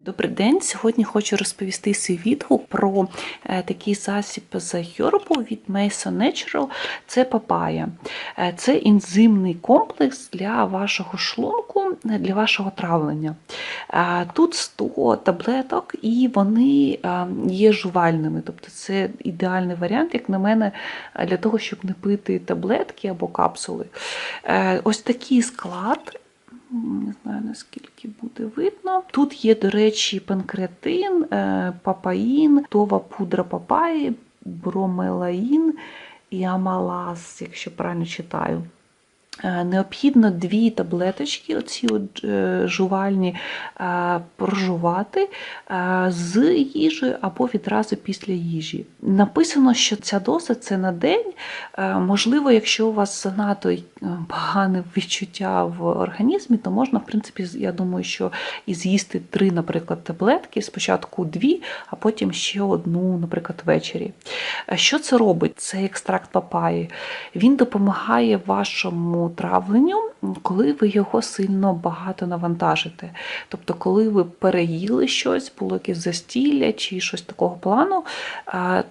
Добрий день. Сьогодні хочу розповісти свій відгук про е, такий засіб з Йорбу від Mason Natural. Це папая. Е, Це ензимний комплекс для вашого шлунку, е, для вашого травлення. Тут 100 таблеток, і вони є жувальними. Тобто це ідеальний варіант, як на мене, для того, щоб не пити таблетки або капсули. Ось такий склад. Не знаю, наскільки буде видно. Тут є, до речі, панкреатин, е, папаїн, това пудра папаї, бромелаїн і амалаз, якщо правильно читаю. Е, Необхідно дві таблеточки, оці от, е, жувальні, е, прожувати з їжею або відразу після їжі. Написано, що ця доза це на день. Можливо, якщо у вас занадто погане відчуття в організмі, то можна, в принципі, я думаю, що і з'їсти три, наприклад, таблетки, спочатку дві, а потім ще одну, наприклад, ввечері. Що це робить? Це екстракт папаї. Він допомагає вашому травленню, м, коли ви його сильно багато навантажите. Тобто, коли ви переїли щось, було якесь застілля чи щось такого плану,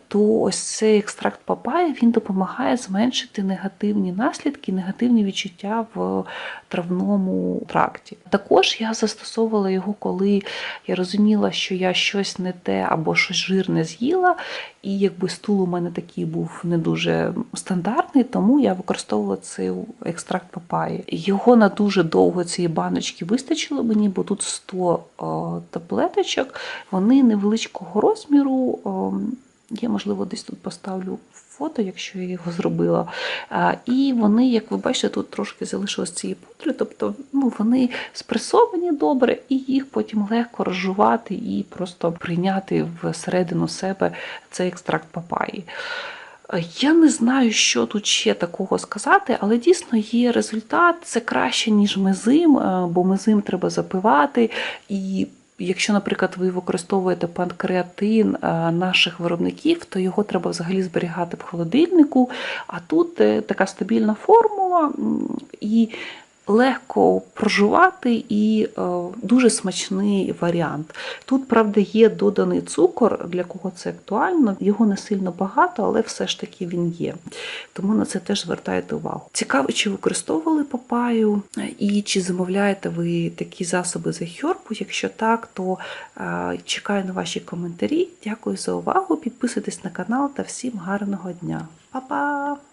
то ось цей екстракт папаї він допомагає зменшити негативні наслідки, негативні відчуття в травному тракті. Також я застосовувала його, коли я розуміла, що я щось не те або щось жирне з'їла, і якби стул у мене такий був не дуже стандартний, тому я використовувала цей екстракт папаї. Його на дуже довго цієї баночки вистачило мені, бо тут 100 о, таблеточок, вони невеличкого розміру. о, я, можливо, десь тут поставлю фото, якщо я його зробила. А, І вони, як ви бачите, тут трошки залишилось цієї пудри, тобто ну, вони спресовані добре, і їх потім легко розжувати і просто прийняти всередину себе цей екстракт папаї. Е, Я не знаю, що тут ще такого сказати, але дійсно є результат. Це краще, ніж мезим, е, бо мезим треба запивати. І якщо, наприклад, ви використовуєте панкреатин е, наших виробників, то його треба взагалі зберігати в холодильнику. А тут така стабільна формула і легко проживати і е, дуже смачний варіант. Тут, правда, є доданий цукор, для кого це актуально. Його не сильно багато, але все ж таки він є. Тому на це теж звертайте увагу. Цікаво, чи використовували папаю і чи замовляєте ви такі засоби за Хьорбу. Якщо так, то е, чекаю на ваші коментарі. Дякую за увагу. Підписуйтесь на канал та всім гарного дня. Па-па!